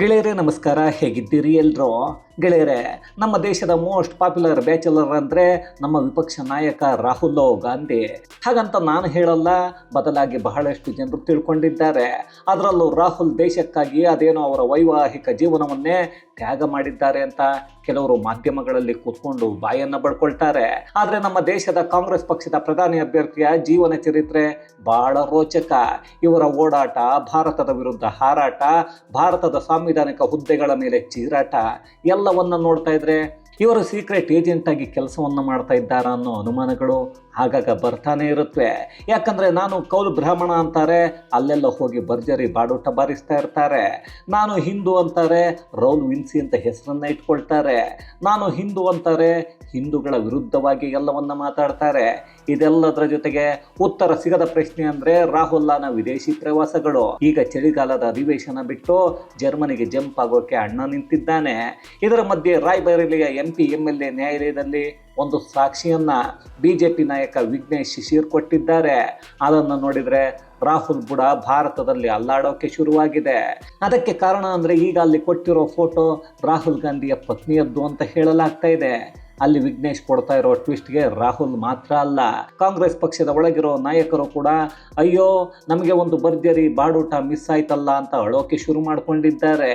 ಗೆಳೆಯರೇ, ನಮಸ್ಕಾರ. ಹೇಗಿದ್ದೀರಿ ಎಲ್ಲರೂ ಗೆಳೆಯರೇ, ನಮ್ಮ ದೇಶದ ಮೋಸ್ಟ್ ಪಾಪ್ಯುಲರ್ ಬ್ಯಾಚುಲರ್ ಅಂದರೆ ನಮ್ಮ ವಿಪಕ್ಷ ನಾಯಕ ರಾಹುಲ್ ಗಾಂಧಿ. ಹಾಗಂತ ನಾನು ಹೇಳಲ್ಲ, ಬದಲಾಗಿ ಬಹಳಷ್ಟು ಜನರು ತಿಳ್ಕೊಂಡಿದ್ದಾರೆ. ಅದರಲ್ಲೂ ರಾಹುಲ್ ದೇಶಕ್ಕಾಗಿ ಅದೇನೋ ಅವರ ವೈವಾಹಿಕ ಜೀವನವನ್ನೇ ತ್ಯಾಗ ಮಾಡಿದ್ದಾರೆ ಅಂತ ಕೆಲವರು ಮಾಧ್ಯಮಗಳಲ್ಲಿ ಕೂತ್ಕೊಂಡು ಬಾಯನ್ನ ಬಡ್ಕೊಳ್ತಾರೆ. ಆದರೆ ನಮ್ಮ ದೇಶದ ಕಾಂಗ್ರೆಸ್ ಪಕ್ಷದ ಪ್ರಧಾನಿ ಅಭ್ಯರ್ಥಿಯ ಜೀವನ ಚರಿತ್ರೆ ಬಹಳ ರೋಚಕ. ಇವರ ಓಡಾಟ, ಭಾರತದ ವಿರುದ್ಧ ಹಾರಾಟ, ಭಾರತದ ಸಾಂವಿಧಾನಿಕ ಹುದ್ದೆಗಳ ಮೇಲೆ ಚೀರಾಟ, ಎಲ್ಲವನ್ನ ನೋಡ್ತಾ ಇದ್ರೆ ಇವರು ಸೀಕ್ರೆಟ್ ಏಜೆಂಟ್ ಆಗಿ ಕೆಲಸವನ್ನು ಮಾಡ್ತಾ ಇದ್ದಾರಾ ಅನ್ನೋ ಅನುಮಾನಗಳು ಆಗಾಗ ಬರ್ತಾನೆ ಇರುತ್ತವೆ ಯಾಕಂದ್ರೆ ನಾನು ಕೌಲು ಬ್ರಾಹ್ಮಣ ಅಂತಾರೆ, ಅಲ್ಲೆಲ್ಲ ಹೋಗಿ ಭರ್ಜರಿ ಬಾಡೂಟ ಬಾರಿಸ್ತಾ ಇರ್ತಾರೆ. ನಾನು ಹಿಂದೂ ಅಂತಾರೆ, ರೌಲ್ ವಿನ್ಸಿ ಅಂತ ಹೆಸರನ್ನ ಇಟ್ಕೊಳ್ತಾರೆ. ನಾನು ಹಿಂದೂ ಅಂತಾರೆ, ಹಿಂದೂಗಳ ವಿರುದ್ಧವಾಗಿ ಎಲ್ಲವನ್ನ ಮಾತಾಡ್ತಾರೆ. ಇದೆಲ್ಲದರ ಜೊತೆಗೆ ಉತ್ತರ ಸಿಗದ ಪ್ರಶ್ನೆ ಅಂದ್ರೆ ರಾಹುಲ್ನ ವಿದೇಶಿ ಪ್ರವಾಸಗಳು. ಈಗ ಚಳಿಗಾಲದ ಅಧಿವೇಶನ ಬಿಟ್ಟು ಜರ್ಮನಿಗೆ ಜಂಪ್ ಆಗೋಕೆ ಅಣ್ಣ ನಿಂತಿದ್ದಾನೆ. ಇದರ ಮಧ್ಯೆ ರಾಯ್ಬರೇಲಿಯ ಎಂ ಎಂ ಎಲ್ ಎ ನ್ಯಾಯಾಲಯದಲ್ಲಿ ಒಂದು ಸಾಕ್ಷಿಯನ್ನ ಬಿಜೆಪಿ ನಾಯಕ ವಿಘ್ನೇಶ್ ಶಿಶಿರ್ ಕೊಟ್ಟಿದ್ದಾರೆ. ಅದನ್ನು ನೋಡಿದ್ರೆ ರಾಹುಲ್ ಬುಡ ಭಾರತದಲ್ಲಿ ಅಲ್ಲಾಡೋಕೆ ಶುರುವಾಗಿದೆ. ಅದಕ್ಕೆ ಕಾರಣ ಅಂದ್ರೆ ಈಗ ಅಲ್ಲಿ ಕೊಟ್ಟಿರೋ ಫೋಟೋ ರಾಹುಲ್ ಗಾಂಧಿಯ ಪತ್ನಿಯದ್ದು ಅಂತ ಹೇಳಲಾಗ್ತಾ ಇದೆ. ಅಲ್ಲಿ ವಿಘ್ನೇಶ್ ಕೊಡ್ತಾ ಇರೋ ಟ್ವಿಸ್ಟ್ಗೆ ರಾಹುಲ್ ಮಾತ್ರ ಅಲ್ಲ. ಕಾಂಗ್ರೆಸ್ ಪಕ್ಷದ ಒಳಗಿರೋ ನಾಯಕರು ಕೂಡ, ಅಯ್ಯೋ, ನಮಗೆ ಒಂದು ಭರ್ಜರಿ ಬಾಡೂಟ ಮಿಸ್ ಆಯ್ತಲ್ಲ ಅಂತ ಅಳೋಕೆ ಶುರು ಮಾಡ್ಕೊಂಡಿದ್ದಾರೆ.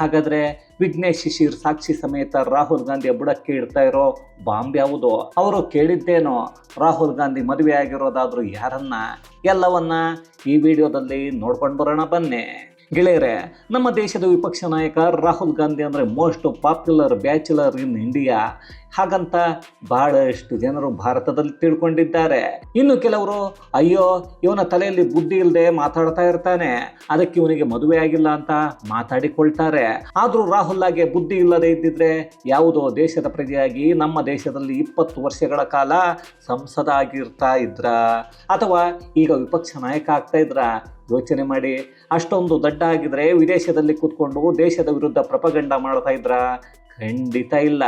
ಹಾಗಾದ್ರೆ ವಿಘ್ನೇಶ್ ಶಿಶಿರ್ ಸಾಕ್ಷಿ ಸಮೇತ ರಾಹುಲ್ ಗಾಂಧಿಯ ಬುಡಕ್ಕೆ ಇಡ್ತಾ ಇರೋ ಬಾಂಬ್ ಯಾವುದು? ಅವರು ಕೇಳಿದ್ದೇನೋ, ರಾಹುಲ್ ಗಾಂಧಿ ಮದುವೆ ಆಗಿರೋದಾದ್ರೂ ಯಾರನ್ನ? ಎಲ್ಲವನ್ನ ಈ ವಿಡಿಯೋದಲ್ಲಿ ನೋಡ್ಕೊಂಡು ಬರೋಣ ಬನ್ನಿ. ಗೆಳೆಯರೆ, ನಮ್ಮ ದೇಶದ ವಿಪಕ್ಷ ನಾಯಕ ರಾಹುಲ್ ಗಾಂಧಿ ಅಂದರೆ most popular bachelor in India ಹಾಗಂತ ಬಹಳಷ್ಟು ಜನರು ಭಾರತದಲ್ಲಿ ತಿಳ್ಕೊಂಡಿದ್ದಾರೆ. ಇನ್ನು ಕೆಲವರು, ಅಯ್ಯೋ, ಇವನ ತಲೆಯಲ್ಲಿ ಬುದ್ಧಿ ಇಲ್ಲದೆ ಮಾತಾಡ್ತಾ ಇರ್ತಾನೆ. ಅದಕ್ಕೆ ಇವನಿಗೆ ಮದುವೆ ಆಗಿಲ್ಲ ಅಂತ ಮಾತಾಡಿಕೊಳ್ತಾರೆ. ಆದರೂ ರಾಹುಲ್ಗೆ ಬುದ್ಧಿ ಇಲ್ಲದೆ ಇದ್ದಿದ್ರೆ ಯಾವುದೋ ದೇಶದ ಪ್ರಜೆಯಾಗಿ ನಮ್ಮ ದೇಶದಲ್ಲಿ ಇಪ್ಪತ್ತು ವರ್ಷಗಳ ಕಾಲ ಸಂಸದ ಆಗಿರ್ತಾ ಇದ್ರ. ಅಥವಾ ಈಗ ವಿಪಕ್ಷ ನಾಯಕ ಆಗ್ತಾ ಇದ್ರ. ಯೋಚನೆ ಮಾಡಿ, ಅಷ್ಟೊಂದು ದಡ್ಡ ಆಗಿದ್ರೆ ವಿದೇಶದಲ್ಲಿ ಕೂತ್ಕೊಂಡು ದೇಶದ ವಿರುದ್ಧ ಪ್ರಪಗಂಡ ಮಾಡ್ತಾ ಇದ್ರ. ಖಂಡಿತ ಇಲ್ಲ.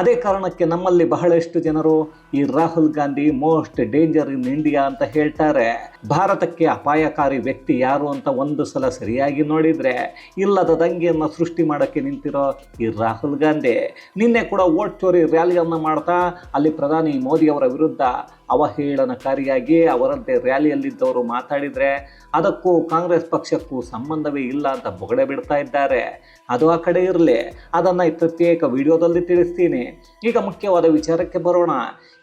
ಅದೇ ಕಾರಣಕ್ಕೆ ನಮ್ಮಲ್ಲಿ ಬಹಳಷ್ಟು ಜನರು ಈ Rahul Gandhi most danger in India ಅಂತ ಹೇಳ್ತಾರೆ. ಭಾರತಕ್ಕೆ ಅಪಾಯಕಾರಿ ವ್ಯಕ್ತಿ ಯಾರು ಅಂತ ಒಂದು ಸಲ ಸರಿಯಾಗಿ ನೋಡಿದ್ರೆ ಇಲ್ಲದ ದಂಗೆಯನ್ನು ಸೃಷ್ಟಿ ಮಾಡೋಕ್ಕೆ ನಿಂತಿರೋ ಈ ರಾಹುಲ್ ಗಾಂಧಿ. ನಿನ್ನೆ ಕೂಡ ಓಟ್ ಚೋರಿ ರ್ಯಾಲಿಯನ್ನು ಮಾಡ್ತಾ ಅಲ್ಲಿ ಪ್ರಧಾನಿ ಮೋದಿಯವರ ವಿರುದ್ಧ ಅವಹೇಳನಕಾರಿಯಾಗಿ ಅವರಂತೆ ರ್ಯಾಲಿಯಲ್ಲಿದ್ದವರು ಮಾತಾಡಿದರೆ ಅದಕ್ಕೂ ಕಾಂಗ್ರೆಸ್ ಪಕ್ಷಕ್ಕೂ ಸಂಬಂಧವೇ ಇಲ್ಲ ಅಂತ ಬೊಗಡೆ ಬಿಡ್ತಾ ಇದ್ದಾರೆ. ಅದು ಆ ಕಡೆ ಇರಲಿ. ಅದನ್ನು ಪ್ರತ್ಯೇಕ ವಿಡಿಯೋದಲ್ಲಿ ತಿಳಿಸ್ತೀನಿ. ಈಗ ಮುಖ್ಯವಾದ ವಿಚಾರಕ್ಕೆ ಬರೋಣ.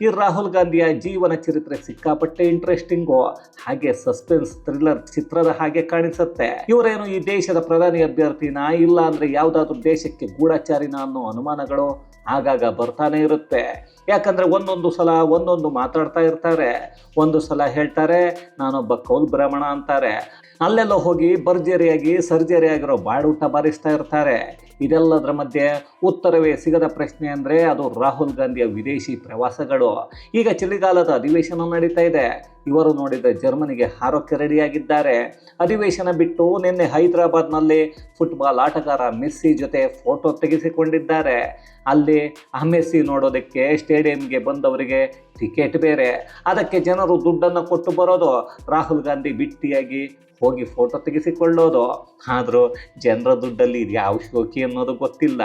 ಈ ರಾಹುಲ್ ಗಾಂಧಿಯ ಜೀವನ ಚರಿತ್ರೆ ಸಿಕ್ಕಾಪಟ್ಟೆ ಇಂಟ್ರೆಸ್ಟಿಂಗು ಹಾಗೆ ಸಸ್ಪೆನ್ಸ್ ಥ್ರಿಲ್ಲರ್ ಚಿತ್ರದ ಹಾಗೆ ಕಾಣಿಸುತ್ತೆ. ಇವರೇನು ಈ ದೇಶದ ಪ್ರಧಾನಿ ಅಭ್ಯರ್ಥಿನ ಇಲ್ಲ ಅಂದರೆ ಯಾವುದಾದ್ರೂ ದೇಶಕ್ಕೆ ಗೂಢಚಾರಿನ ಅನ್ನೋ ಅನುಮಾನಗಳು? ಆಗಾಗ ಬರ್ತಾನೆ ಇರುತ್ತೆ. ಯಾಕಂದರೆ ಒಂದೊಂದು ಸಲ ಒಂದೊಂದು ಮಾತಾಡ್ತಾ ಇರ್ತಾರೆ. ಒಂದು ಸಲ ಹೇಳ್ತಾರೆ, ನಾನೊಬ್ಬ ಕೌಲ್ ಬ್ರಾಹ್ಮಣ ಅಂತಾರೆ. ಅಲ್ಲೆಲ್ಲ ಹೋಗಿ ಭರ್ಜರಿಯಾಗಿ ಸರ್ಜರಿಯಾಗಿರೋ ಬಾಡೂಟ ಬಾರಿಸ್ತಾ ಇರ್ತಾರೆ. ಇದೆಲ್ಲದರ ಮಧ್ಯೆ ಉತ್ತರವೇ ಸಿಗದ ಪ್ರಶ್ನೆ ಅಂದರೆ ಅದು ರಾಹುಲ್ ಗಾಂಧಿಯ ವಿದೇಶಿ ಪ್ರವಾಸಗಳು. ಈಗ ಚಳಿಗಾಲದ ಅಧಿವೇಶನ ನಡೀತಾ ಇದೆ. ಇವರು ನೋಡಿದ ಜರ್ಮನಿಗೆ ಹಾರೋಕ್ಕೆ ರೆಡಿಯಾಗಿದ್ದಾರೆ. ಅಧಿವೇಶನ ಬಿಟ್ಟು ನಿನ್ನೆ ಹೈದರಾಬಾದ್ನಲ್ಲಿ ಫುಟ್ಬಾಲ್ ಆಟಗಾರ ಮೆಸ್ಸಿ ಜೊತೆ ಫೋಟೋ ತೆಗೆಸಿಕೊಂಡಿದ್ದಾರೆ. ಅಲ್ಲಿ ಆ ಮೆಸ್ಸಿ ನೋಡೋದಕ್ಕೆ ಸ್ಟೇಡಿಯಂಗೆ ಬಂದವರಿಗೆ ಟಿಕೆಟ್ ಬೇರೆ. ಅದಕ್ಕೆ ಜನರು ದುಡ್ಡನ್ನು ಕೊಟ್ಟು ಬರೋದು, ರಾಹುಲ್ ಗಾಂಧಿ ಬಿಟ್ಟಿಯಾಗಿ ಹೋಗಿ ಫೋಟೋ ತೆಗೆಸಿಕೊಳ್ಳೋದು. ಆದರೂ ಜನರ ದುಡ್ಡಲ್ಲಿ ಇದು ಯಾವ ಶೋಕಿ ಅನ್ನೋದು ಗೊತ್ತಿಲ್ಲ.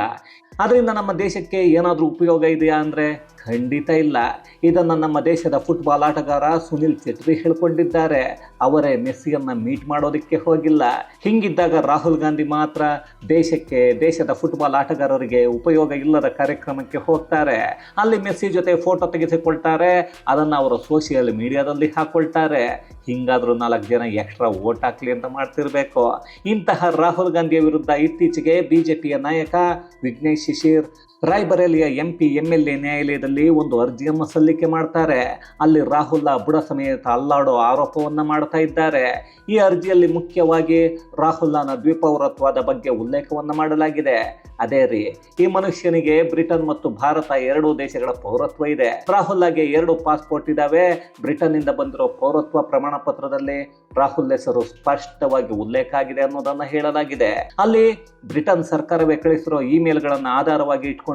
ಅದರಿಂದ ನಮ್ಮ ದೇಶಕ್ಕೆ ಏನಾದರೂ ಉಪಯೋಗ ಇದೆಯಾ ಅಂದರೆ ಖಂಡಿತ ಇಲ್ಲ. ಇದನ್ನು ನಮ್ಮ ದೇಶದ ಫುಟ್ಬಾಲ್ ಆಟಗಾರ ಸುನಿಲ್ ಚೇತ್ರಿ ಹೇಳ್ಕೊಂಡಿದ್ದಾರೆ. ಅವರೇ ಮೆಸ್ಸಿಯನ್ನು ಮೀಟ್ ಮಾಡೋದಕ್ಕೆ ಹೋಗಿಲ್ಲ. ಹಿಂಗಿದ್ದಾಗ ರಾಹುಲ್ ಗಾಂಧಿ ಮಾತ್ರ ದೇಶಕ್ಕೆ, ದೇಶದ ಫುಟ್ಬಾಲ್ ಆಟಗಾರರಿಗೆ ಉಪಯೋಗ ಇಲ್ಲದ ಕಾರ್ಯಕ್ರಮಕ್ಕೆ ಹೋಗ್ತಾರೆ. ಅಲ್ಲಿ ಮೆಸ್ಸಿ ಜೊತೆ ಫೋಟೋ ತೆಗೆಸಿಕೊಳ್ತಾರೆ. ಅದನ್ನು ಅವರು ಸೋಷಿಯಲ್ ಮೀಡಿಯಾದಲ್ಲಿ ಹಾಕೊಳ್ತಾರೆ. ಹಿಂಗಾದರೂ ನಾಲ್ಕು ಜನ ಎಕ್ಸ್ಟ್ರಾ ಓಟ್ ಹಾಕ್ಲಿ ಅಂತ ಮಾಡ್ತಿರಬೇಕು. ಇಂತಹ ರಾಹುಲ್ ಗಾಂಧಿಯ ವಿರುದ್ಧ ಇತ್ತೀಚೆಗೆ ಬಿಜೆಪಿಯ ನಾಯಕ Vignesh Shishir ರಾಯ್ಬರೇಲಿಯ M P M L A ನ್ಯಾಯಾಲಯದಲ್ಲಿ ಒಂದು ಅರ್ಜಿಯನ್ನು ಸಲ್ಲಿಕೆ ಮಾಡ್ತಾರೆ. ಅಲ್ಲಿ ರಾಹುಲ್ ಬುಡ ಸಮೇತ ಅಲ್ಲಾಡೋ ಆರೋಪವನ್ನು ಮಾಡ್ತಾ ಇದ್ದಾರೆ. ಈ ಅರ್ಜಿಯಲ್ಲಿ ಮುಖ್ಯವಾಗಿ ರಾಹುಲ್ನ ದ್ವಿಪೌರತ್ವದ ಬಗ್ಗೆ ಉಲ್ಲೇಖವನ್ನು ಮಾಡಲಾಗಿದೆ. ಅದೇ ರೀ, ಈ ಮನುಷ್ಯನಿಗೆ ಬ್ರಿಟನ್ ಮತ್ತು ಭಾರತ ಎರಡೂ ದೇಶಗಳ ಪೌರತ್ವ ಇದೆ. ರಾಹುಲ್ಗೆ ಎರಡು ಪಾಸ್ಪೋರ್ಟ್ ಇದಾವೆ. ಬ್ರಿಟನ್ನಿಂದ ಬಂದಿರೋ ಪೌರತ್ವ ಪ್ರಮಾಣ ಪತ್ರದಲ್ಲಿ ರಾಹುಲ್ ಹೆಸರು ಸ್ಪಷ್ಟವಾಗಿ ಉಲ್ಲೇಖ ಆಗಿದೆ ಅನ್ನೋದನ್ನ ಹೇಳಲಾಗಿದೆ. ಅಲ್ಲಿ ಬ್ರಿಟನ್ ಸರ್ಕಾರವೇ ಕಳಿಸಿರೋ ಇಮೇಲ್ಗಳನ್ನು ಆಧಾರವಾಗಿ ಇಟ್ಕೊಂಡು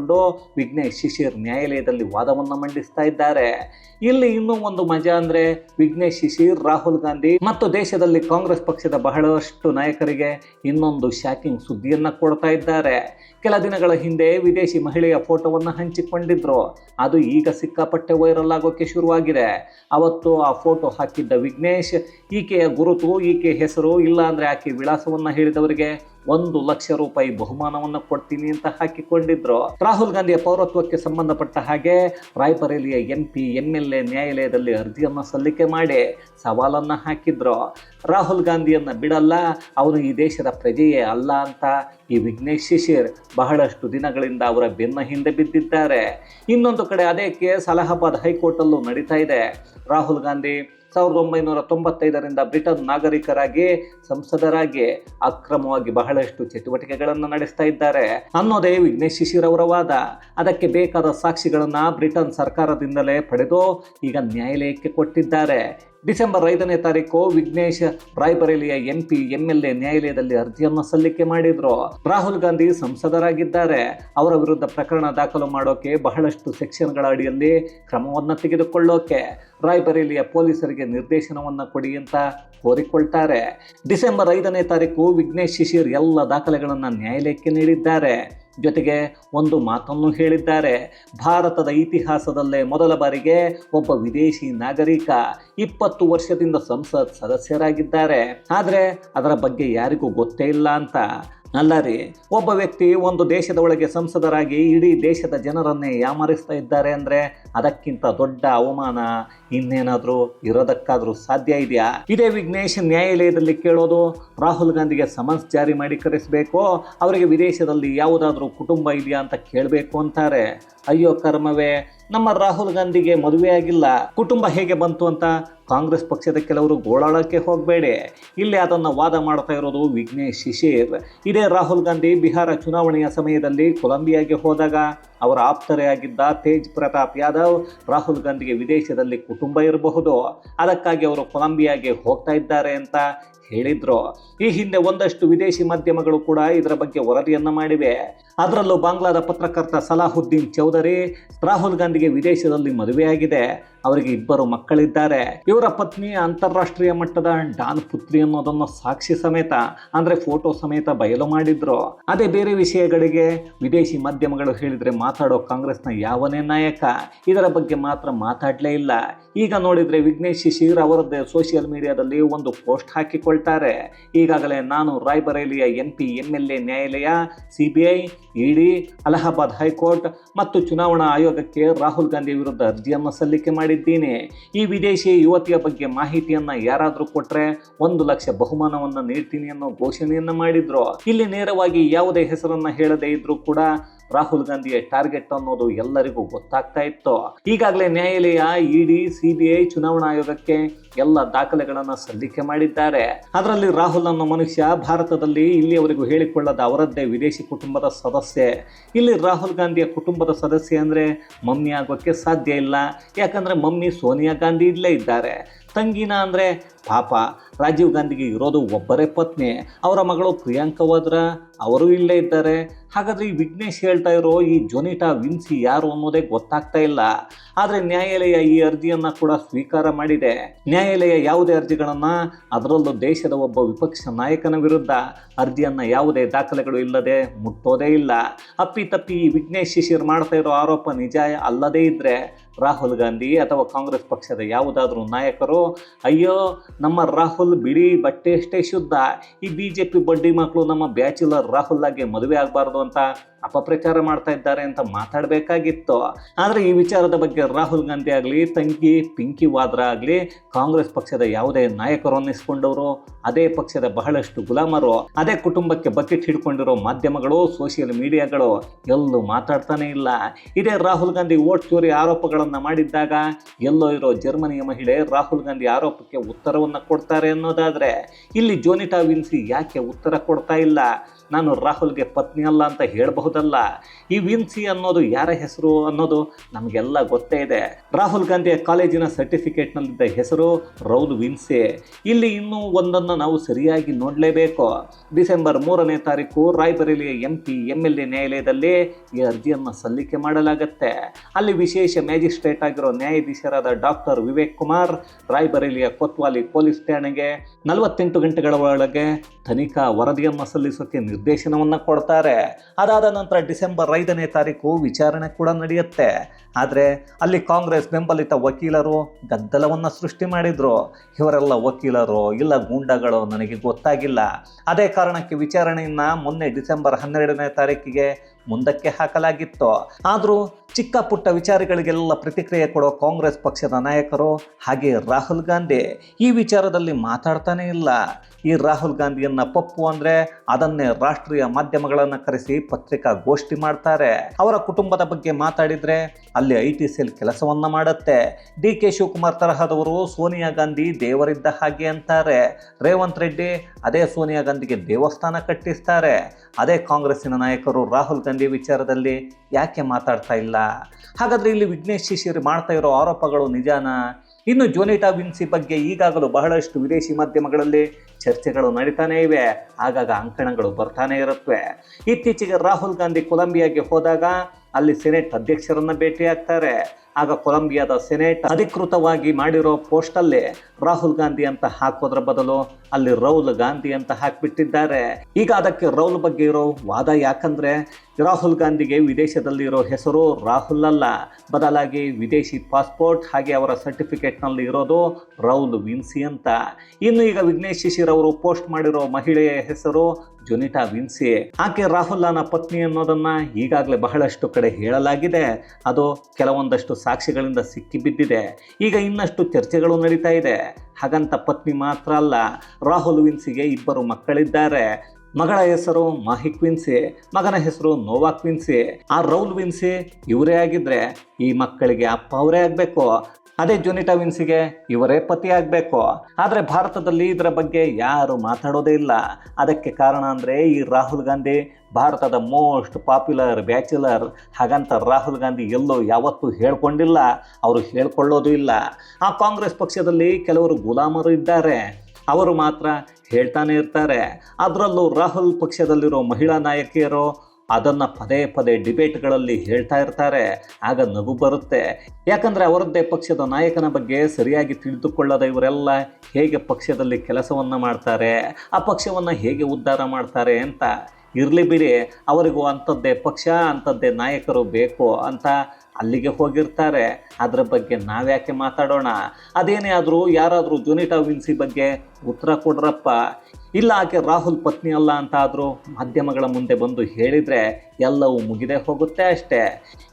ವಿಘ್ನೇಶ್ ಶಿಶಿರ್ ನ್ಯಾಯಾಲಯದಲ್ಲಿ ವಾದವನ್ನು ಮಂಡಿಸ್ತಾ ಇದ್ದಾರೆ. ಇಲ್ಲಿ ಇನ್ನೂ ಒಂದು ಮಜಾ ಅಂದ್ರೆ ವಿಘ್ನೇಶ್ ಶಿಶಿರ್ ರಾಹುಲ್ ಗಾಂಧಿ ಮತ್ತು ದೇಶದಲ್ಲಿ ಕಾಂಗ್ರೆಸ್ ಪಕ್ಷದ ಬಹಳಷ್ಟು ನಾಯಕರಿಗೆ ಇನ್ನೊಂದು ಶಾಕಿಂಗ್ ಸುದ್ದಿಯನ್ನ ಕೊಡ್ತಾ ಇದ್ದಾರೆ. ಕೆಲ ದಿನಗಳ ಹಿಂದೆ ವಿದೇಶಿ ಮಹಿಳೆಯ ಫೋಟೋವನ್ನು ಹಂಚಿಕೊಂಡಿದ್ರು. ಅದು ಈಗ ಸಿಕ್ಕಾಪಟ್ಟೆ ವೈರಲ್ ಆಗೋಕೆ ಶುರುವಾಗಿದೆ. ಅವತ್ತು ಆ ಫೋಟೋ ಹಾಕಿದ್ದ ವಿಘ್ನೇಶ್, ಈಕೆಯ ಗುರುತು, ಈಕೆ ಹೆಸರು ಇಲ್ಲ ಅಂದ್ರೆ ಆಕೆ ವಿಳಾಸವನ್ನ ಹೇಳಿದವರಿಗೆ ಒಂದು ಲಕ್ಷ ರೂಪಾಯಿ ಬಹುಮಾನವನ್ನು ಕೊಡ್ತೀನಿ ಅಂತ ಹಾಕಿಕೊಂಡಿದ್ರು. ರಾಹುಲ್ ಗಾಂಧಿಯ ಪೌರತ್ವಕ್ಕೆ ಸಂಬಂಧಪಟ್ಟ ಹಾಗೆ ರಾಯ್ಬರೇಲಿಯ M P M L A ನ್ಯಾಯಾಲಯದಲ್ಲಿ ಅರ್ಜಿಯನ್ನು ಸಲ್ಲಿಕೆ ಮಾಡಿ ಸವಾಲನ್ನು ಹಾಕಿದ್ರು ರಾಹುಲ್ ಗಾಂಧಿಯನ್ನ ಬಿಡಲ್ಲ, ಅವನು ಈ ದೇಶದ ಪ್ರಜೆಯೇ ಅಲ್ಲ ಅಂತ ಈ ವಿಘ್ನೇಶ್ ಶಿಶಿರ್ ಬಹಳಷ್ಟು ದಿನಗಳಿಂದ ಅವರ ಬೆನ್ನ ಹಿಂದೆ ಬಿದ್ದಿದ್ದಾರೆ. ಇನ್ನೊಂದು ಕಡೆ ಅದೇ ಕೇಸ್ ಅಲಹಾಬಾದ್ ಹೈಕೋರ್ಟಲ್ಲೂ ನಡೀತಾ ಇದೆ. ರಾಹುಲ್ ಗಾಂಧಿ ಸಾವಿರದ ಒಂಬೈನೂರ ತೊಂಬತ್ತೈದರಿಂದ ಬ್ರಿಟನ್ ನಾಗರಿಕರಾಗಿ ಸಂಸದರಾಗಿ ಅಕ್ರಮವಾಗಿ ಬಹಳಷ್ಟು ಚಟುವಟಿಕೆಗಳನ್ನು ನಡೆಸ್ತಾ ಇದ್ದಾರೆ. ಅನ್ನೋದೇ ವಿಘ್ನೇಶ್ ಅವರ ವಾದ ಅದಕ್ಕೆ ಬೇಕಾದ ಸಾಕ್ಷಿಗಳನ್ನು ಬ್ರಿಟನ್ ಸರ್ಕಾರದಿಂದಲೇ ಪಡೆದು ಈಗ ನ್ಯಾಯಾಲಯಕ್ಕೆ ಕೊಟ್ಟಿದ್ದಾರೆ. ಡಿಸೆಂಬರ್ ಐದನೇ ತಾರೀಕು ವಿಘ್ನೇಶ್ ರಾಯ್ಬರೇಲಿಯ ಎಂ ಪಿ ಎಂಎಲ್ಎ ನ್ಯಾಯಾಲಯದಲ್ಲಿ ಅರ್ಜಿಯನ್ನು ಸಲ್ಲಿಕೆ ಮಾಡಿದ್ರು. ರಾಹುಲ್ ಗಾಂಧಿ ಸಂಸದರಾಗಿದ್ದಾರೆ. ಅವರ ವಿರುದ್ಧ ಪ್ರಕರಣ ದಾಖಲು ಮಾಡೋಕೆ ಬಹಳಷ್ಟು ಸೆಕ್ಷನ್ಗಳ ಅಡಿಯಲ್ಲಿ ಕ್ರಮವನ್ನು ತೆಗೆದುಕೊಳ್ಳೋಕೆ ರಾಯ್ಬರೇಲಿಯ ಪೊಲೀಸರಿಗೆ ನಿರ್ದೇಶನವನ್ನು ಕೊಡಿ ಅಂತ ಕೋರಿಕೊಳ್ತಾರೆ. ಡಿಸೆಂಬರ್ ಐದನೇ ತಾರೀಕು ವಿಘ್ನೇಶ್ ಶಿಶಿರ್ ಎಲ್ಲ ದಾಖಲೆಗಳನ್ನು ನ್ಯಾಯಾಲಯಕ್ಕೆ ನೀಡಿದ್ದಾರೆ. ಜೊತೆಗೆ ಒಂದು ಮಾತನ್ನು ಹೇಳಿದ್ದಾರೆ. ಭಾರತದ ಇತಿಹಾಸದಲ್ಲೇ ಮೊದಲ ಬಾರಿಗೆ ಒಬ್ಬ ವಿದೇಶಿ ನಾಗರಿಕ ಇಪ್ಪತ್ತು ವರ್ಷದಿಂದ ಸಂಸತ್ ಸದಸ್ಯರಾಗಿದ್ದಾರೆ. ಆದರೆ ಅದರ ಬಗ್ಗೆ ಯಾರಿಗೂ ಗೊತ್ತೇ ಇಲ್ಲ ಅಂತ. ಅಲ್ಲ ರೀ, ಒಬ್ಬ ವ್ಯಕ್ತಿ ಒಂದು ದೇಶದ ಒಳಗೆ ಸಂಸದರಾಗಿ ಇಡೀ ದೇಶದ ಜನರನ್ನೇ ಯಾಮರಿಸ್ತಾ ಇದ್ದಾರೆ ಅಂದರೆ ಅದಕ್ಕಿಂತ ದೊಡ್ಡ ಅವಮಾನ ಇನ್ನೇನಾದರೂ ಇರೋದಕ್ಕಾದರೂ ಸಾಧ್ಯ ಇದೆಯಾ? ಇದೇ ವಿಘ್ನೇಶ್ ನ್ಯಾಯಾಲಯದಲ್ಲಿ ಕೇಳೋದು, ರಾಹುಲ್ ಗಾಂಧಿಗೆ ಸಮನ್ಸ್ ಜಾರಿ ಮಾಡಿ ಕರೆಸಬೇಕು, ಅವರಿಗೆ ವಿದೇಶದಲ್ಲಿ ಯಾವುದಾದ್ರೂ ಕುಟುಂಬ ಇದೆಯಾ ಅಂತ ಕೇಳಬೇಕು ಅಂತಾರೆ. ಅಯ್ಯೋ ಕರ್ಮವೇ, ನಮ್ಮ ರಾಹುಲ್ ಗಾಂಧಿಗೆ ಮದುವೆ ಆಗಿಲ್ಲ ಕುಟುಂಬ ಹೇಗೆ ಬಂತು ಅಂತ ಕಾಂಗ್ರೆಸ್ ಪಕ್ಷದ ಕೆಲವರು ಗೋಳಾಡಕ್ಕೆ ಹೋಗಬೇಡಿ. ಇಲ್ಲಿ ಅದನ್ನು ವಾದ ಮಾಡ್ತಾ ಇರೋದು ವಿಘ್ನೇಶ್ ಶಿಶಿರ್. ಇದೇ ರಾಹುಲ್ ಗಾಂಧಿ ಬಿಹಾರ ಚುನಾವಣೆಯ ಸಮಯದಲ್ಲಿ ಕೊಲಂಬಿಯಾಗೆ ಹೋದಾಗ ಅವರ ಆಪ್ತರೇ ತೇಜ್ ಪ್ರತಾಪ್ ಯಾದವ್ ರಾಹುಲ್ ಗಾಂಧಿಗೆ ವಿದೇಶದಲ್ಲಿ ಕುಟುಂಬ ಇರಬಹುದು. ಅದಕ್ಕಾಗಿ ಅವರು ಕೊಲಂಬಿಯಾಗೆ ಹೋಗ್ತಾ ಇದ್ದಾರೆ ಅಂತ ಹೇಳಿದ್ರು. ಈ ಹಿಂದೆ ಒಂದಷ್ಟು ವಿದೇಶಿ ಮಾಧ್ಯಮಗಳು ಕೂಡ ಇದರ ಬಗ್ಗೆ ವರದಿಯನ್ನ ಮಾಡಿವೆ. ಅದರಲ್ಲೂ ಬಾಂಗ್ಲಾದ ಪತ್ರಕರ್ತ ಸಲಾಹುದ್ದೀನ್ ಚೌಧರಿ ರಾಹುಲ್ ಗಾಂಧಿಗೆ ವಿದೇಶದಲ್ಲಿ ಮದುವೆಯಾಗಿದೆ. ಅವರಿಗೆ ಇಬ್ಬರು ಮಕ್ಕಳಿದ್ದಾರೆ. ಇವರ ಪತ್ನಿ ಅಂತಾರಾಷ್ಟ್ರೀಯ ಮಟ್ಟದ ಡಾನ್ ಪುತ್ರಿ ಅನ್ನೋದನ್ನು ಸಾಕ್ಷಿ ಸಮೇತ, ಅಂದ್ರೆ ಫೋಟೋ ಸಮೇತ ಬಯಲು ಮಾಡಿದ್ರು. ಅದೇ ಬೇರೆ ವಿಷಯಗಳಿಗೆ ವಿದೇಶಿ ಮಾಧ್ಯಮಗಳು ಹೇಳಿದ್ರೆ ಮಾತಾಡೋ ಕಾಂಗ್ರೆಸ್ನ ಯಾವನೇ ನಾಯಕ ಇದರ ಬಗ್ಗೆ ಮಾತ್ರ ಮಾತಾಡಲೇ ಇಲ್ಲ. ಈಗ ನೋಡಿದ್ರೆ ವಿಘ್ನೇಶ್ ಶಿಶಿರ್ ಅವರದ್ದೇ ಸೋಷಿಯಲ್ ಮೀಡಿಯಾದಲ್ಲಿ ಒಂದು ಪೋಸ್ಟ್ ಹಾಕಿಕೊಳ್ತಾರೆ ಈಗಾಗಲೇ ನಾನು ರಾಯ್ಬರೇಲಿಯ M P, M L A, ನ್ಯಾಯಾಲಯ CBI ED Allahabad high court ಮತ್ತು ಚುನಾವಣಾ ಆಯೋಗಕ್ಕೆ ರಾಹುಲ್ ಗಾಂಧಿ ವಿರುದ್ಧ ಅರ್ಜಿಯನ್ನು ಸಲ್ಲಿಕೆ ಮಾಡಿದ್ದೀನಿ. ಈ ವಿದೇಶಿ ಯುವತಿಯ ಬಗ್ಗೆ ಮಾಹಿತಿಯನ್ನು ಯಾರಾದರೂ ಕೊಟ್ಟರೆ ಒಂದು ಲಕ್ಷ ಬಹುಮಾನವನ್ನು ನೀಡ್ತೀನಿ ಅನ್ನೋ ಘೋಷಣೆಯನ್ನು ಮಾಡಿದ್ರು. ಇಲ್ಲಿ ನೇರವಾಗಿ ಯಾವುದೇ ಹೆಸರನ್ನ ಹೇಳದೇ ಇದ್ರೂ ಕೂಡ ರಾಹುಲ್ ಗಾಂಧಿಯ ಟಾರ್ಗೆಟ್ ಅನ್ನೋದು ಎಲ್ಲರಿಗೂ ಗೊತ್ತಾಗ್ತಾ ಇತ್ತು. ಈಗಾಗಲೇ ನ್ಯಾಯಾಲಯ ಇಡಿ ಸಿಬಿಐ ಚುನಾವಣಾ ಆಯೋಗಕ್ಕೆ ಎಲ್ಲ ದಾಖಲೆಗಳನ್ನು ಸಲ್ಲಿಕೆ ಮಾಡಿದ್ದಾರೆ. ಅದರಲ್ಲಿ ರಾಹುಲ್ ಅನ್ನೋ ಮನುಷ್ಯ ಭಾರತದಲ್ಲಿ ಇಲ್ಲಿಯವರೆಗೂ ಹೇಳಿಕೊಳ್ಳದ ಅವರದ್ದೇ ವಿದೇಶಿ ಕುಟುಂಬದ ಸದಸ್ಯೆ. ಇಲ್ಲಿ ರಾಹುಲ್ ಗಾಂಧಿಯ ಕುಟುಂಬದ ಸದಸ್ಯೆ ಅಂದರೆ ಮಮ್ಮಿ ಆಗೋಕ್ಕೆ ಸಾಧ್ಯ ಇಲ್ಲ. ಯಾಕಂದರೆ ಮಮ್ಮಿ ಸೋನಿಯಾ ಗಾಂಧಿ ಇಲ್ಲೇ ಇದ್ದಾರೆ. ತಂಗಿನ ಅಂದರೆ ಪಾಪ. ರಾಜೀವ್ ಗಾಂಧಿಗೆ ಇರೋದು ಒಬ್ಬರೇ ಪತ್ನಿ. ಅವರ ಮಗಳು ಪ್ರಿಯಾಂಕಾ ವಾದ್ರಾ, ಅವರು ಇಲ್ಲೇ ಇದ್ದಾರೆ. ಹಾಗಾದರೆ ಈ ವಿಘ್ನೇಶ್ ಹೇಳ್ತಾ ಇರೋ ಈ ಜೊನಿಟಾ ವಿನ್ಸಿ ಯಾರು ಅನ್ನೋದೇ ಗೊತ್ತಾಗ್ತಾ ಇಲ್ಲ. ಆದರೆ ನ್ಯಾಯಾಲಯ ಈ ಅರ್ಜಿಯನ್ನು ಕೂಡ ಸ್ವೀಕಾರ ಮಾಡಿದೆ. ನ್ಯಾಯಾಲಯ ಯಾವುದೇ ಅರ್ಜಿಗಳನ್ನು ಅದರಲ್ಲೂ ದೇಶದ ಒಬ್ಬ ವಿಪಕ್ಷ ನಾಯಕನ ವಿರುದ್ಧ ಅರ್ಜಿಯನ್ನು ಯಾವುದೇ ದಾಖಲೆಗಳು ಇಲ್ಲದೆ ಮುಟ್ಟೋದೇ ಇಲ್ಲ. ಅಪ್ಪಿ ತಪ್ಪಿ ಈ ವಿಘ್ನೇಶ್ ಶಿಶಿರ್ ಮಾಡ್ತಾ ಇರೋ ಆರೋಪ ನಿಜ ಅಲ್ಲದೇ ಇದ್ದರೆ ರಾಹುಲ್ ಗಾಂಧಿ ಅಥವಾ ಕಾಂಗ್ರೆಸ್ ಪಕ್ಷದ ಯಾವುದಾದ್ರೂ ನಾಯಕರು, ಅಯ್ಯೋ, ನಮ್ಮ ರಾಹುಲ್ ಬಿಡಿ ಬಟ್ಟೆ ಅಷ್ಟೇ ಶುದ್ಧ, ಈ ಬಿ ಜೆ ಪಿ ಬಡ್ಡಿ ಮಕ್ಕಳು ನಮ್ಮ ಬ್ಯಾಚುಲರ್ ರಾಹುಲ್ ಆಗಿ ಮದುವೆ ಆಗಬಾರ್ದು ಅಂತ ಅಪಪ್ರಚಾರ ಮಾಡ್ತಾ ಇದ್ದಾರೆ ಅಂತ ಮಾತಾಡಬೇಕಾಗಿತ್ತು. ಆದರೆ ಈ ವಿಚಾರದ ಬಗ್ಗೆ ರಾಹುಲ್ ಗಾಂಧಿ ಆಗಲಿ, ತಂಗಿ ಪಿಂಕಿ ವಾದ್ರಾ ಆಗಲಿ, ಕಾಂಗ್ರೆಸ್ ಪಕ್ಷದ ಯಾವುದೇ ನಾಯಕರು ಅನ್ನಿಸ್ಕೊಂಡವರು, ಅದೇ ಪಕ್ಷದ ಬಹಳಷ್ಟು ಗುಲಾಮರು, ಅದೇ ಕುಟುಂಬಕ್ಕೆ ಬಕೆಟ್ ಹಿಡ್ಕೊಂಡಿರೋ ಮಾಧ್ಯಮಗಳು ಸೋಷಿಯಲ್ ಮೀಡಿಯಾಗಳು ಎಲ್ಲೂ ಮಾತಾಡ್ತಾನೆ ಇಲ್ಲ. ಇದೇ ರಾಹುಲ್ ಗಾಂಧಿ ಓಟ್ ಚೋರಿ ಆರೋಪಗಳನ್ನು ಮಾಡಿದ್ದಾಗ ಎಲ್ಲೋ ಇರೋ ಜರ್ಮನಿಯ ಮಹಿಳೆ ರಾಹುಲ್ ಗಾಂಧಿ ಆರೋಪಕ್ಕೆ ಉತ್ತರವನ್ನು ಕೊಡ್ತಾರೆ ಅನ್ನೋದಾದ್ರೆ, ಇಲ್ಲಿ ಜೋನಿಟಾ ವಿನ್ಸಿ ಯಾಕೆ ಉತ್ತರ ಕೊಡ್ತಾ ಇಲ್ಲ? ನಾನು ರಾಹುಲ್ಗೆ ಪತ್ನಿ ಅಲ್ಲ ಅಂತ ಹೇಳಬಹುದಲ್ಲ? ಈ ವಿನ್ಸಿ ಅನ್ನೋದು ಯಾರ ಹೆಸರು ಅನ್ನೋದು ನಮಗೆಲ್ಲ ಗೊತ್ತೇ ಇದೆ. ರಾಹುಲ್ ಗಾಂಧಿಯ ಕಾಲೇಜಿನ ಸರ್ಟಿಫಿಕೇಟ್ನಲ್ಲಿದ್ದ ಹೆಸರು ರೌಲ್ ವಿನ್ಸಿ. ಇಲ್ಲಿ ಇನ್ನೂ ಒಂದನ್ನು ನಾವು ಸರಿಯಾಗಿ ನೋಡಲೇಬೇಕು. ಡಿಸೆಂಬರ್ ಮೂರನೇ ತಾರೀಕು ರಾಯ್ಬರೇಲಿಯ M P M L A ನ್ಯಾಯಾಲಯದಲ್ಲಿ ಈ ಅರ್ಜಿಯನ್ನು ಸಲ್ಲಿಕೆ ಮಾಡಲಾಗುತ್ತೆ. ಅಲ್ಲಿ ವಿಶೇಷ ಮ್ಯಾಜಿಸ್ಟ್ರೇಟ್ ಆಗಿರೋ ನ್ಯಾಯಾಧೀಶರಾದ ಡಾಕ್ಟರ್ ವಿವೇಕ್ ಕುಮಾರ್ ರಾಯ್ಬರೇಲಿಯ ಕೊತ್ವಾಲಿ ಪೊಲೀಸ್ ಠಾಣೆಗೆ ನಲವತ್ತೆಂಟು ಗಂಟೆಗಳ ಒಳಗೆ ತನಿಖಾ ವರದಿಯನ್ನು ಸಲ್ಲಿಸೋಕೆ ನಿರ್ದೇಶನವನ್ನು ಕೊಡ್ತಾರೆ. ಅದಾದ ನಂತರ ಡಿಸೆಂಬರ್ ಐದನೇ ತಾರೀಕು ವಿಚಾರಣೆ ಕೂಡ ನಡೆಯುತ್ತೆ. ಆದರೆ ಅಲ್ಲಿ ಕಾಂಗ್ರೆಸ್ ಬೆಂಬಲಿತ ವಕೀಲರು ಗದ್ದಲವನ್ನು ಸೃಷ್ಟಿ ಮಾಡಿದರು. ಇವರೆಲ್ಲ ವಕೀಲರು ಇಲ್ಲ ಗೂಂಡಗಳು ನನಗೆ ಗೊತ್ತಾಗಿಲ್ಲ. ಅದೇ ಕಾರಣಕ್ಕೆ ವಿಚಾರಣೆಯನ್ನು ಮೊನ್ನೆ ಡಿಸೆಂಬರ್ ಹನ್ನೆರಡನೇ ತಾರೀಕಿಗೆ ಮುಂದಕ್ಕೆ ಹಾಕಲಾಗಿತ್ತು. ಆದರೂ ಚಿಕ್ಕ ಪುಟ್ಟ ವಿಚಾರಗಳಿಗೆಲ್ಲ ಪ್ರತಿಕ್ರಿಯೆ ಕೊಡೋ ಕಾಂಗ್ರೆಸ್ ಪಕ್ಷದ ನಾಯಕರು ಹಾಗೆ ರಾಹುಲ್ ಗಾಂಧಿ ಈ ವಿಚಾರದಲ್ಲಿ ಮಾತಾಡ್ತಾನೇ ಇಲ್ಲ. ಈ ರಾಹುಲ್ ಗಾಂಧಿಯನ್ನ ಪಪ್ಪು ಅಂದ್ರೆ ಅದನ್ನೇ ರಾಷ್ಟ್ರೀಯ ಮಾಧ್ಯಮಗಳನ್ನು ಕರೆಸಿ ಪತ್ರಿಕಾಗೋಷ್ಠಿ ಮಾಡ್ತಾರೆ. ಅವರ ಕುಟುಂಬದ ಬಗ್ಗೆ ಮಾತಾಡಿದ್ರೆ ಅಲ್ಲಿ ಐ ಟಿ ಸೆಲ್ ಕೆಲಸವನ್ನ ಮಾಡುತ್ತೆ. ಡಿ ಕೆ ಶಿವಕುಮಾರ್ ತರಹದವರು ಸೋನಿಯಾ ಗಾಂಧಿ ದೇವರಿದ್ದ ಹಾಗೆ ಅಂತಾರೆ. ರೇವಂತ್ ರೆಡ್ಡಿ ಅದೇ ಸೋನಿಯಾ ಗಾಂಧಿಗೆ ದೇವಸ್ಥಾನ ಕಟ್ಟಿಸ್ತಾರೆ. ಅದೇ ಕಾಂಗ್ರೆಸ್ಸಿನ ನಾಯಕರು ರಾಹುಲ್ ಗಾಂಧಿ ವಿಚಾರದಲ್ಲಿ ಯಾಕೆ ಮಾತಾಡ್ತಾ ಇಲ್ಲ? ಹಾಗಾದರೆ ಇಲ್ಲಿ ವಿಘ್ನೇಶ್ ಶಿಶಿರ್ ಮಾಡ್ತಾ ಇರೋ ಆರೋಪಗಳು ನಿಜಾನ? ಇನ್ನು ಜೋನಿಟಾ ವಿನ್ಸಿ ಬಗ್ಗೆ ಈಗಾಗಲೂ ಬಹಳಷ್ಟು ವಿದೇಶಿ ಮಾಧ್ಯಮಗಳಲ್ಲಿ ಚರ್ಚೆಗಳು ನಡೀತಾನೇ ಇವೆ. ಆಗಾಗ ಅಂಕಣಗಳು ಬರ್ತಾನೆ ಇರುತ್ತವೆ ಇತ್ತೀಚೆಗೆ ರಾಹುಲ್ ಗಾಂಧಿ ಕೊಲಂಬಿಯಾಗೆ ಹೋದಾಗ ಅಲ್ಲಿ ಸೆನೆಟ್ ಅಧ್ಯಕ್ಷರನ್ನ ಭೇಟಿಯಾಗ್ತಾರೆ. ಆಗ ಕೊಲಂಬಿಯಾದ ಸೆನೆಟ್ ಅಧಿಕೃತವಾಗಿ ಮಾಡಿರೋ ಪೋಸ್ಟಲ್ಲಿ ರಾಹುಲ್ ಗಾಂಧಿ ಅಂತ ಹಾಕೋದ್ರ ಬದಲು ಅಲ್ಲಿ ರೌಲ್ ಗಾಂಧಿ ಅಂತ ಹಾಕಿಬಿಟ್ಟಿದ್ದಾರೆ. ಈಗ ಅದಕ್ಕೆ ರೌಲ್ ಬಗ್ಗೆ ಇರೋ ವಾದ ಯಾಕಂದ್ರೆ ರಾಹುಲ್ ಗಾಂಧಿಗೆ ವಿದೇಶದಲ್ಲಿ ಇರೋ ಹೆಸರು ರಾಹುಲ್ ಅಲ್ಲ. ಬದಲಾಗಿ ವಿದೇಶಿ ಪಾಸ್ಪೋರ್ಟ್ ಹಾಗೆ ಅವರ ಸರ್ಟಿಫಿಕೇಟ್ನಲ್ಲಿ ಇರೋದು ರೌಲ್ ವಿನ್ಸಿ ಅಂತ. ಇನ್ನು ಈಗ ವಿಘ್ನೇಶ್ ಶಿಶಿರ್ ಅವರು ಪೋಸ್ಟ್ ಮಾಡಿರೋ ಮಹಿಳೆಯ ಹೆಸರು ಜೊನಿಟಾ ವಿನ್ಸಿ ಆಕೆ ರಾಹುಲ್ ರಾಹುಲ್ನ ಪತ್ನಿ ಅನ್ನೋದನ್ನ ಈಗಾಗಲೇ ಬಹಳಷ್ಟು ಕಡೆ ಹೇಳಲಾಗಿದೆ. ಅದು ಕೆಲವೊಂದಷ್ಟು ಸಾಕ್ಷಿಗಳಿಂದ ಸಿಕ್ಕಿಬಿದ್ದಿದೆ. ಈಗ ಇನ್ನಷ್ಟು ಚರ್ಚೆಗಳು ನಡೀತಾ ಇದೆ. ಹಾಗಂತ ಪತ್ನಿ ಮಾತ್ರ ಅಲ್ಲ, ರಾಹುಲ್ ವಿನ್ಸಿಗೆ ಇಬ್ಬರು ಮಕ್ಕಳಿದ್ದಾರೆ. ಮಗಳ ಹೆಸರು ಮಾಹಿ ಕ್ವಿನ್ಸಿ ಮಗನ ಹೆಸರು ನೋವಾ ಕ್ವಿನ್ಸಿ ಆ ರೌಲ್ ವಿನ್ಸಿ ಇವರೇ ಆಗಿದ್ರೆ ಈ ಮಕ್ಕಳಿಗೆ ಅಪ್ಪ ಅವರೇ ಆಗಬೇಕು. ಅದೇ ಜೊನಿಟಾ ವಿನ್ಸಿಗೆ ಇವರೇ ಪತಿ ಆಗಬೇಕು. ಆದರೆ ಭಾರತದಲ್ಲಿ ಇದರ ಬಗ್ಗೆ ಯಾರು ಮಾತಾಡೋದೇ ಇಲ್ಲ. ಅದಕ್ಕೆ ಕಾರಣ ಅಂದರೆ ಈ ರಾಹುಲ್ ಗಾಂಧಿ ಭಾರತದ ಮೋಸ್ಟ್ ಪಾಪ್ಯುಲರ್ ಬ್ಯಾಚುಲರ್. ಹಾಗಂತ ರಾಹುಲ್ ಗಾಂಧಿ ಎಲ್ಲೋ ಯಾವತ್ತೂ ಹೇಳ್ಕೊಂಡಿಲ್ಲ. ಅವರು ಹೇಳ್ಕೊಳ್ಳೋದು ಇಲ್ಲ. ಆ ಕಾಂಗ್ರೆಸ್ ಪಕ್ಷದಲ್ಲಿ ಕೆಲವರು ಗುಲಾಮರು ಇದ್ದಾರೆ. ಅವರು ಮಾತ್ರ ಹೇಳ್ತಾನೆ ಇರ್ತಾರೆ. ಅದರಲ್ಲೂ ರಾಹುಲ್ ಪಕ್ಷದಲ್ಲಿರೋ ಮಹಿಳಾ ನಾಯಕಿಯರು ಅದನ್ನು ಪದೇ ಪದೇ ಡಿಬೇಟ್ಗಳಲ್ಲಿ ಹೇಳ್ತಾ ಇರ್ತಾರೆ, ಆಗ ನಗು ಬರುತ್ತೆ. ಯಾಕಂದರೆ ಅವರದ್ದೇ ಪಕ್ಷದ ನಾಯಕನ ಬಗ್ಗೆ ಸರಿಯಾಗಿ ತಿಳಿದುಕೊಳ್ಳದ ಇವರೆಲ್ಲ ಹೇಗೆ ಪಕ್ಷದಲ್ಲಿ ಕೆಲಸವನ್ನು ಮಾಡ್ತಾರೆ, ಆ ಪಕ್ಷವನ್ನು ಹೇಗೆ ಉದ್ಧಾರ ಮಾಡ್ತಾರೆ ಅಂತ ಇರಲಿ ಬಿಡಿ, ಅವರಿಗೂ ಅಂಥದ್ದೇ ಪಕ್ಷ, ಅಂಥದ್ದೇ ನಾಯಕರು ಬೇಕು ಅಂತ ಅಲ್ಲಿಗೆ ಹೋಗಿರ್ತಾರೆ. ಅದರ ಬಗ್ಗೆ ನಾವ್ಯಾಕೆ ಮಾತಾಡೋಣ? ಅದೇನೇ ಆದರೂ ಯಾರಾದರೂ ಜೊನಿಟಾ ವಿನ್ಸಿ ಬಗ್ಗೆ ಉತ್ತರ ಕೊಡ್ರಪ್ಪ. ಇಲ್ಲ ಆಕೆ ರಾಹುಲ್ ಪತ್ನಿ ಅಲ್ಲ ಅಂತ ಆದರೂ ಮಾಧ್ಯಮಗಳ ಮುಂದೆ ಬಂದು ಹೇಳಿದರೆ ಎಲ್ಲವೂ ಮುಗಿದೇ ಹೋಗುತ್ತೆ ಅಷ್ಟೇ.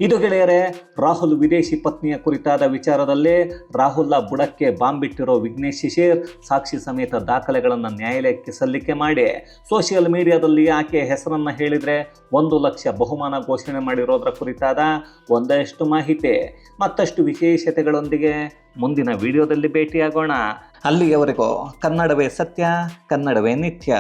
ಇದು ಗೆಳೆಯರೆ, ರಾಹುಲ್ ವಿದೇಶಿ ಪತ್ನಿಯ ಕುರಿತಾದ ವಿಚಾರದಲ್ಲಿ ರಾಹುಲ್ನ ಬುಡಕ್ಕೆ ಬಾಂಬಿಟ್ಟಿರೋ ವಿಘ್ನೇಶ್ ಶಿಶಿರ್ ಸಾಕ್ಷಿ ಸಮೇತ ದಾಖಲೆಗಳನ್ನು ನ್ಯಾಯಾಲಯಕ್ಕೆ ಸಲ್ಲಿಕೆ ಮಾಡಿ. ಸೋಷಿಯಲ್ ಮೀಡಿಯಾದಲ್ಲಿ ಆಕೆಯ ಹೆಸರನ್ನು ಹೇಳಿದರೆ ಒಂದು ಲಕ್ಷ ಬಹುಮಾನ ಘೋಷಣೆ ಮಾಡಿರೋದ್ರ ಕುರಿತಾದ ಒಂದಷ್ಟು ಮಾಹಿತಿ. ಮತ್ತಷ್ಟು ವಿಶೇಷತೆಗಳೊಂದಿಗೆ ಮುಂದಿನ ವಿಡಿಯೋದಲ್ಲಿ ಭೇಟಿಯಾಗೋಣ. ಅಲ್ಲಿಯವರೆಗೂ ಕನ್ನಡವೇ ಸತ್ಯ, ಕನ್ನಡವೇ ನಿತ್ಯ.